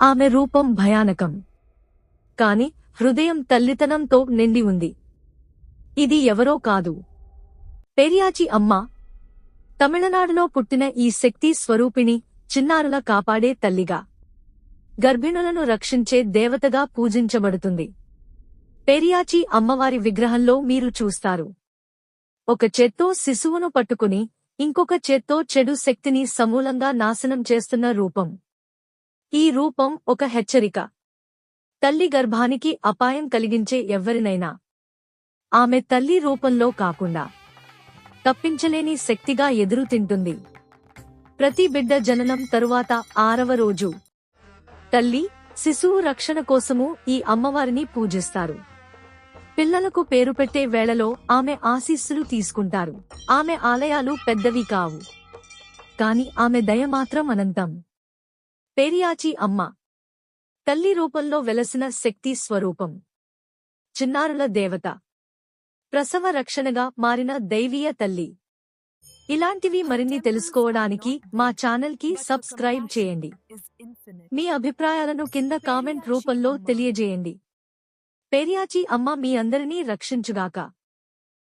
ఆమె రూపం భయానకం. కాని హృదయం తల్లితనంతో నిండి ఉంది. ఇది ఎవరో కాదు. పెరియాచి అమ్మ. తమిళనాడులో పుట్టిన ఈ శక్తి స్వరూపిణి చిన్నారుల కాపాడే తల్లిగా. గర్భిణులను రక్షించే దేవతగా పూజించబడుతుంది. పెరియాచి అమ్మవారి విగ్రహంలో మీరు చూస్తారు. ఒక చేత్తో శిశువును పట్టుకుని ఇంకొక చేత్తో చెడు శక్తిని సమూలంగా నాశనం చేస్తున్న రూపం. ఈ రూపం ఒక హెచ్చరిక. తల్లి గర్భానికి అపాయం కలిగించే ఎవ్వరినైనా. ఆమె తల్లి రూపంలో కాకుండా. తప్పించలేని శక్తిగా ఎదురు తింటుంది. ప్రతి బిడ్డ జననం తరువాత ఆరవ రోజు. తల్లి శిశువు రక్షణ కోసము ఈ అమ్మవారిని పూజిస్తారు. పిల్లలకు పేరు పెట్టే వేళలో ఆమె ఆశీస్సులు తీసుకుంటారు. ఆమె ఆలయాలు పెద్దవి కావు. కాని ఆమె దయ మాత్రం అనంతం. పెరియాచి అమ్మ. తల్లి రూపంలో వెలసిన శక్తి స్వరూపం. చిన్నారుల దేవత. ప్రసవ రక్షణగా మారిన దైవీయ తల్లి. ఇలాంటివి మరిన్ని తెలుసుకోవడానికి మా ఛానల్కి సబ్స్క్రైబ్ చేయండి. మీ అభిప్రాయాలను కింద కామెంట్ రూపంలో తెలియజేయండి. పెరియాచి అమ్మ మీ అందరినీ రక్షించుగాక.